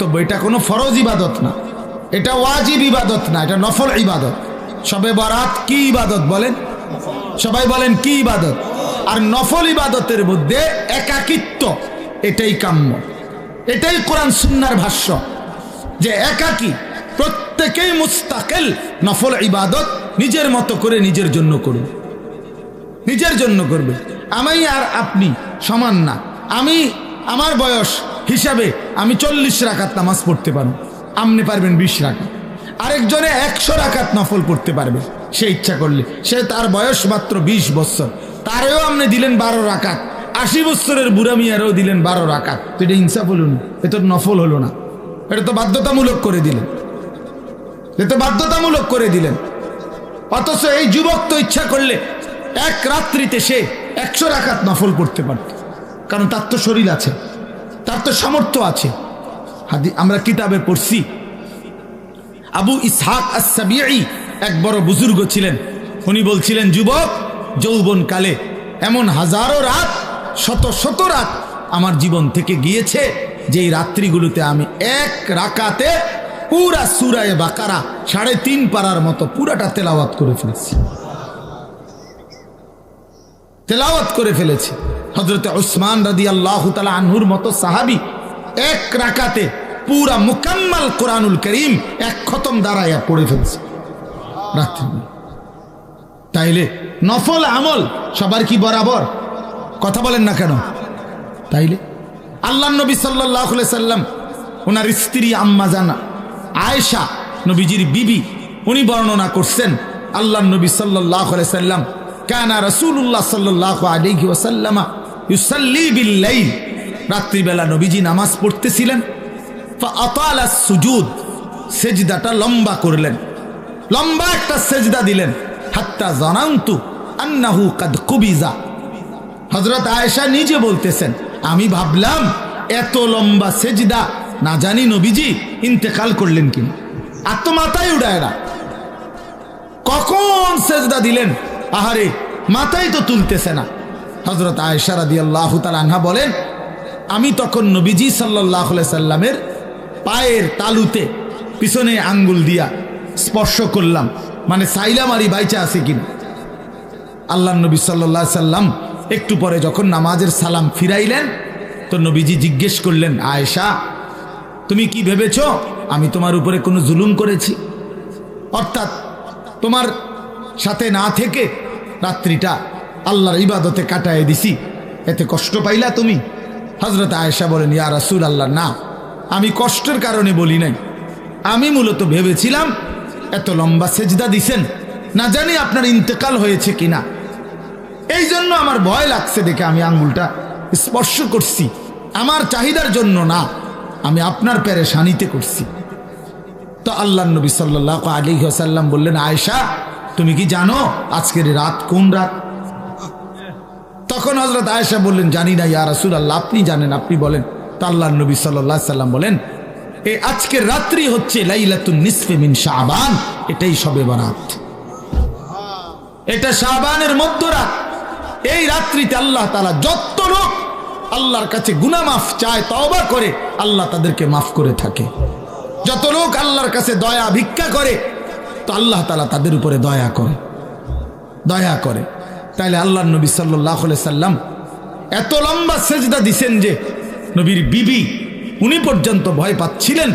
তো এটা কোনো ফরজ ইবাদত না। এটা ওয়াজিব ইবাদত না, এটা নফল ইবাদত। সবে বরাত কি ইবাদত বলেন? সবাই বলেন কি ইবাদত? আর নফল ইবাদতের মধ্যে একাকিত্ব, এটাই কাম্য। এটাই কোরআন সুন্নার ভাষ্য, যে একাকি, প্রত্যেকেই মুস্তাকেল, নফল ইবাদত নিজের মতো করে নিজের জন্য করুন নিজের জন্য করবে। আমি আর আপনি সমান না। আমি, আমার বয়স হিসাবে আমি চল্লিশ রাকাত নামাজ পড়তে পারব। আপনি পারবেন বিশ রাকাত। আরেকজনে একশো রাখাত নফল পড়তে পারবে। সে ইচ্ছা করলে। সে তার বয়স মাত্র বিশ বছর। তারেও আপনি দিলেন বারো রাকাত। আশি বছরের বুড়া মিয়ারও দিলেন বারো রাকাত। তো এটা ইনসাফ হলো না। এ তো নফল হলো না। এটা তো বাধ্যতামূলক করে দিলেন। এ তো বাধ্যতামূলক করে দিলেন। অথচ এই যুবক তো ইচ্ছা করলে এক রাত্রিতে সে একশো রাখাত নফল পড়তে পারত। কারণ তার তো শরীর আছে। তার তো সামর্থ্য আছে। হাদি আমরা কিতাবে পড়ছি। আবু ইসহাক আসাবিয়াই এক বড় বুজুর্গ ছিলেন। উনি বলছিলেন, যুবক যৌবন কালে এমন হাজারো রাত, শত শত রাত আমার জীবন থেকে গিয়েছে, যেই রাত্রিগুলোতে আমি এক রাকাতে পুরা সুরায় বাকারা, সাড়ে তিন পারার মতো পুরাটা তেলাওয়াত করে ফেলেছি। তেলাওয়াত করে ফেলেছি। হজরতে ওসমান রাদি আল্লাহ তালা আনহুর মতো সাহাবি এক রাকাতে পুরা মুকাম্মাল কোরআনুল করিম এক খতম দাঁড়াইয়া পড়ে ফেলছে। তাইলে নফল আমল সবার কি বরাবর? কথা বলেন না কেন? তাইলে আল্লাহ নবী সাল্লাহ সাল্লাম, ওনার স্ত্রী আম্মা জানা, আয়েশা নবীজির বিবি, উনি বর্ণনা করছেন, আল্লাহ নবী সাল্লাহ সাল্লাম, কানা রসুল্লাহ সাল্লাহ আলিহি ওসাল্লামা রাত্রিবেলা নবীজি নামাজ পড়তেছিলেন। সুজুদ সেজদাটা লম্বা করলেন। লম্বা একটা সেজদা দিলেন। হাত্তা জানান্তু আন্নাহু কাদ কুবিজা। হজরত আয়েশা নিজে বলতেছেন, আমি ভাবলাম এত লম্বা সেজদা, না জানি নবীজি ইন্তেকাল করলেন কিনা। আর মাথায় উড়ায় না। কখন সেজদা দিলেন? আহারে, মাথায় তো তুলতেছে না। হজরত আয়েশা রাদি আল্লাহ আনহা বলেন, আমি তখন নবীজি সাল্লাহ সাল্লামের পায়ের তালুতে পিছনে আঙ্গুল দিয়া স্পর্শ করলাম। মানে সাইলাম আরি বাইচা আছে কিনা? আল্লাহ নবী সাল্লাহ সাল্লাম একটু পরে যখন নামাজের সালাম ফিরাইলেন, তো নবীজি জিজ্ঞেস করলেন, আয়েশা, তুমি কি ভেবেছ আমি তোমার উপরে কোনো জুলুম করেছি? অর্থাৎ তোমার সাথে না থেকে রাত্রিটা আল্লাহর ইবাদতে কাটায় দিছি। এতে কষ্ট পাইলা তুমি? হজরত আয়েশা বলেন, ইয়া রাসুল আল্লাহ না, আমি কষ্টের কারণে বলি নাই। আমি মূলত ভেবেছিলাম, এত লম্বা সেজদা দিছেন, না জানি আপনার ইন্তেকাল হয়েছে কিনা। এই জন্য আমার ভয় লাগছে দেখে আমি আঙ্গুলটা স্পর্শ করছি। আমার চাহিদার জন্য না, আমি আপনার পেরেশানিতে করছি। তো আল্লাহ নবী সাল্লাহ আলী সাল্লাম বললেন, আয়েশা, তুমি কি জানো আজকের রাত কোন রাত? তখন হজরত আয়েশা বললেন, জানি না ইয়া রাসুল আল্লাহ আপনি জানেন, আপনি বলেন। তা আল্লাহ নবী সাল্লাহ সাল্লাম বলেন এই আজকের রাত্রি হচ্ছে লাইলাতুন নিসফে মিন শাহবান এটাই সবে বরাত। এটা শাহবানের মধ্যরাত। এই রাত্রিতে আল্লাহ তালা যত লোক আল্লাহর কাছে গুনা মাফ চায়, তওবা করে, আল্লাহ তাদেরকে মাফ করে থাকে। যত লোক আল্লাহর কাছে দয়া ভিক্ষা করে, তো আল্লাহ তালা তাদের উপরে দয়া করে। দয়া করে। তাইলে আল্লাহ নবী সাল্লাহ সাল্লাম এত লম্বা সেজদা দিছেন যে নবীর বিবি, উনি পর্যন্ত ভয় পাচ্ছিলেন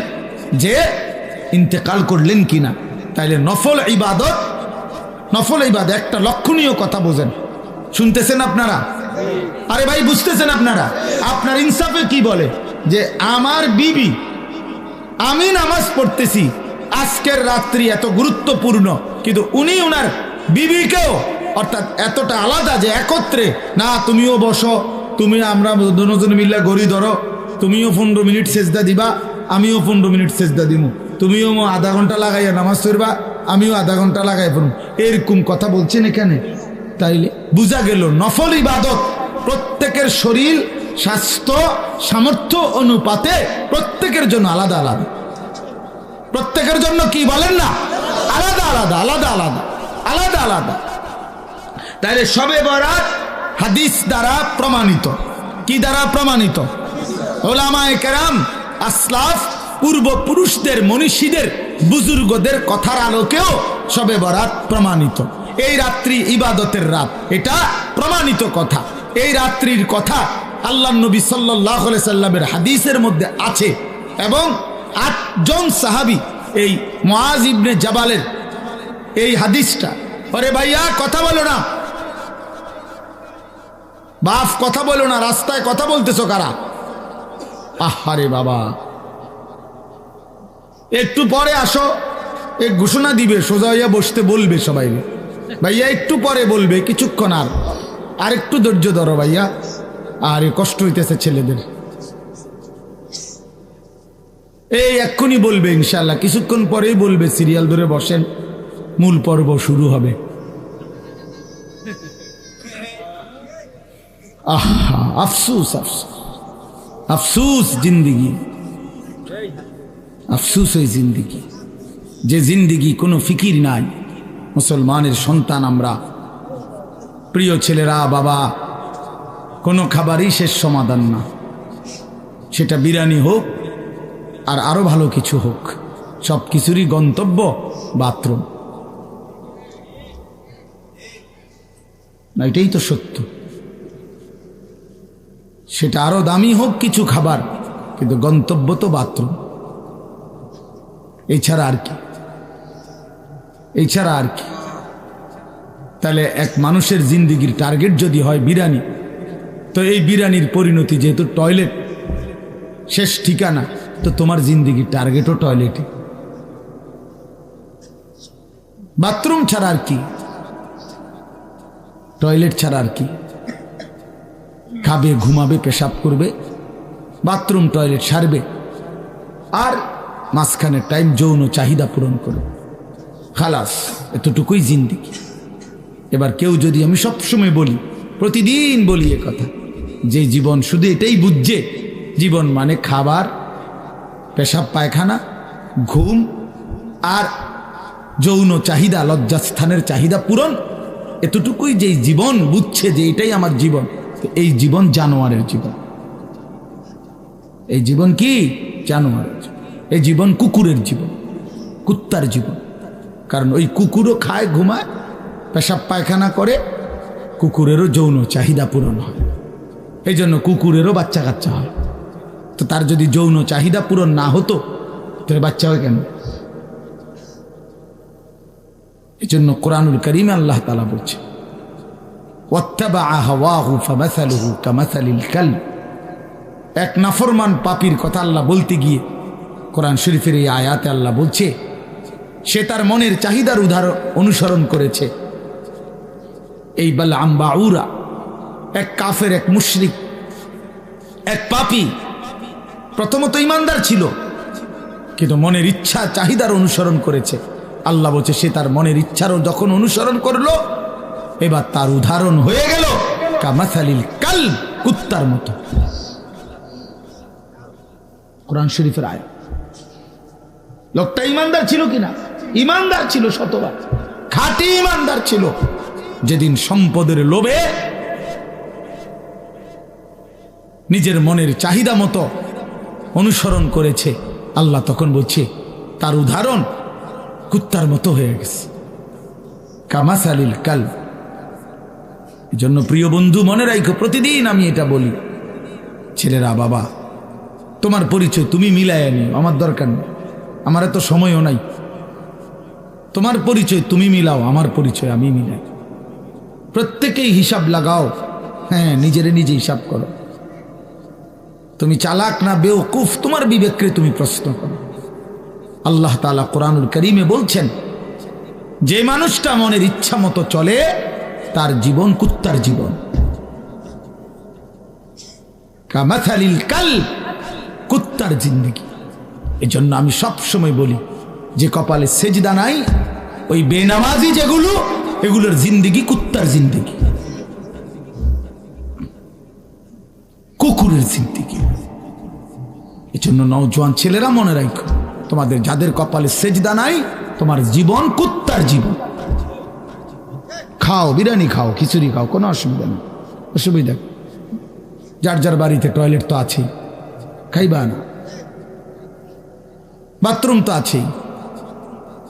যে ইন্তেকাল করলেন কিনা। তাইলে নফল ইবাদত নফল ইবাদত একটা লক্ষণীয় কথা বোঝেন। শুনতেছেন আপনারা? আরে ভাই, বুঝতেছেন আপনারা? আপনার ইনসাফে কি বলে? যে আমার বিবি, আমি নামাজ পড়তেছি, আজকের রাত্রি এত গুরুত্বপূর্ণ, কিন্তু উনি ওনার বিবিকেও অর্থাৎ এতটা আলাদা যে একত্রে, না, তুমিও বসো, তুমি, আমরা দুজন মিল্লা গড়ি ধরো, তুমিও পনেরো মিনিট সেজদা দিবা, আমিও পনেরো মিনিট সেজদা দিব তুমিও আধা ঘণ্টা লাগাইয়া নামাজ পড়বা, আমিও আধা ঘণ্টা লাগাই পড়ব এরকম কথা বলছেন এখানে? তাইলে বোঝা গেল, নফল ইবাদত প্রত্যেকের শরীর, স্বাস্থ্য, সামর্থ্য, অনুপাতে প্রত্যেকের জন্য আলাদা আলাদা। প্রত্যেকের জন্য কি বলেন না? আলাদা আলাদা আলাদা আলাদা আলাদা আলাদা। তাইলে সবে বরাত হাদিস দ্বারা প্রমাণিত। কি দ্বারা প্রমাণিত? ওলামায়ে কেরাম, আসলাফ, পূর্বপুরুষদের, মনীষীদের, বুজুর্গদের কথার আলোকেও সবে বরাত প্রমাণিত। এই রাত্রি ইবাদতের রাত, এটা প্রমাণিত কথা। এই রাত্রির কথা আল্লাহ নবী সাল্লাহ সাল্লামের হাদিসের মধ্যে আছে এবং আটজন সাহাবি, এই মহাজ ইবনে জাবালের এই হাদিসটা। আরে ভাইয়া, কথা বলো না। বাপ কথা বলো না, রাস্তায় কথা বলতেছো কারা? আহারে বাবা। একটু পরে আসো এক ঘোষণা দিবে, সোজা হইয়া বসতে বলবে সবাই। ভাইয়া, একটু পরে বলবে, কিছুক্ষণ আর। আর একটু ধৈর্য ধরো ভাইয়া, আর কষ্ট হইতেছে ছেলেদের। এই এক্ষুনি বলবে ইনশাল্লাহ কিছুক্ষণ পরেই বলবে, সিরিয়াল ধরে বসেন, মূল পর্ব শুরু হবে। আহা, আফসুস আফসুস। আফসুস জিন্দিগি। আফসুস ওই জিন্দিগি। যে জিন্দিগি কোনো ফিকির নাই। মুসলমানের সন্তান আমরা। প্রিয় ছেলেরা, বাবা, কোনো খাবারই শেষ সমাধান না। সেটা বিরিয়ানি হোক, আর আরও ভালো কিছু হোক। সব কিছুরই গন্তব্য বাথরুম। না, এটাই তো সত্য। সেটা আরও দামি হোক কিছু খাবার, কিন্তু গন্তব্য তো বাথরুম। এছাড়া আর কি? এছাড়া আর কি? তাহলে এক মানুষের জিন্দিগির টার্গেট যদি হয় বিরিয়ানি, তো এই বিরিয়ানির পরিণতি যেহেতু টয়লেট শেষ ঠিকানা, তো তোমার জিন্দিগির টার্গেটও টয়লেটে বাথরুম ছাড়া আর কি? টয়লেট ছাড়া আর কি? খাবে, ঘুমাবে, পেশাব করবে, বাথরুম, টয়লেট সারবে, আর মাঝখানে টাইম, যৌন চাহিদা পূরণ করবে। খালাস, এতটুকুই জিন্দিগি। এবার কেউ যদি আমি সবসময় বলি, প্রতিদিন বলি এ কথা, যে জীবন শুধু এটাই বুঝছে, জীবন মানে খাবার, পেশাব, পায়খানা, ঘুম, আর যৌন চাহিদা, লজ্জাস্থানের চাহিদা পূরণ, এতটুকুই যেই জীবন বুঝছে যে এটাই আমার জীবন। এই জীবন জানোয়ারের জীবন। এই জীবন কি? জানোয়ারের জীবন। এই জীবন কুকুরের জীবন, কুত্তার জীবন। কারণ ওই কুকুরও খায়, ঘুমায়, পেশাব পায়খানা করে, কুকুরেরও যৌন চাহিদা পূরণ হয়। এই জন্য কুকুরেরও বাচ্চা কাচ্চা হয়। তো তার যদি যৌন চাহিদা পূরণ না হতো, তাহলে বাচ্চা হয় কেন? এই জন্য কোরআনুল করিমে আল্লাহ তালা বলছে এক নাফরমান পাপির কথা আল্লাহ বলতে গিয়ে কোরআন শরীফের এই আয়াতে আল্লাহ বলছে, সে তার মনের চাহিদার উদাহরণ অনুসরণ করেছে। এই বাল আম্বাউরা এক কাফের, এক মুশরিক, এক পাপি প্রথমত ইমানদার ছিল, কিন্তু মনের ইচ্ছা, চাহিদার অনুসরণ করেছে। আল্লাহ বলছে, সে তার মনের ইচ্ছারও যখন অনুসরণ করল এবার তার উদাহরণ হয়ে গেল কামাসালিল কাল কুত্তার মতো। কোরআন শরীফের আয় লোকটা ইমানদার ছিল কিনা? ইমানদার ছিল শতবার। খাঁটি ইমানদার ছিল। যেদিন সম্পদের লোভে নিজের মনের চাহিদা মতো অনুসরণ করেছে, আল্লাহ তখন বলছে, তার উদাহরণ কুত্তার মতো হয়ে গেছে। কামাসালিল কাল জন্য প্রিয় বন্ধু, মনে রাখো প্রতিদিন আমি এটা বলি। ছেলেরা, বাবা, তোমার পরিচয় তুমি মিলাই আনি আমার দরকার নেই। আমার এত সময়ও নাই। তোমার পরিচয় তুমি মিলাও, আমার পরিচয় আমি মিলাই। প্রত্যেকেই হিসাব লাগাও। হ্যাঁ নিজেরে নিজে হিসাব করো। তুমি চালাক না বেওকুফ, তোমার বিবেককে তুমি প্রশ্ন করো। আল্লাহ তালা কোরআনুল করিমে বলছেন, যে মানুষটা মনের ইচ্ছা মতো চলে তার জীবন, কুত্তার জীবন। কামাথালিল কাল, কুত্তার জিন্দগি। এই জন্য আমি সব সময় বলি, যে কপালে সেজদা নাই, ওই বেনামাজি যেগুলো, এগুলোর জিন্দগি কুত্তার জিন্দগি। কুকুরের জিন্দগি। এই জন্য নৌজোয়ান ছেলেরা মনে রাখো, তোমাদের যাদের কপালে সেজদা নাই, তোমার জীবন কুত্তার জীবন। খাও, বিরিয়ানি খাও, খিচুড়ি খাও, কোনো অসুবিধা নেই। অসুবিধা। যার যার বাড়িতে টয়লেট তো আছেই। খাইবা না। বাথরুম তো আছেই।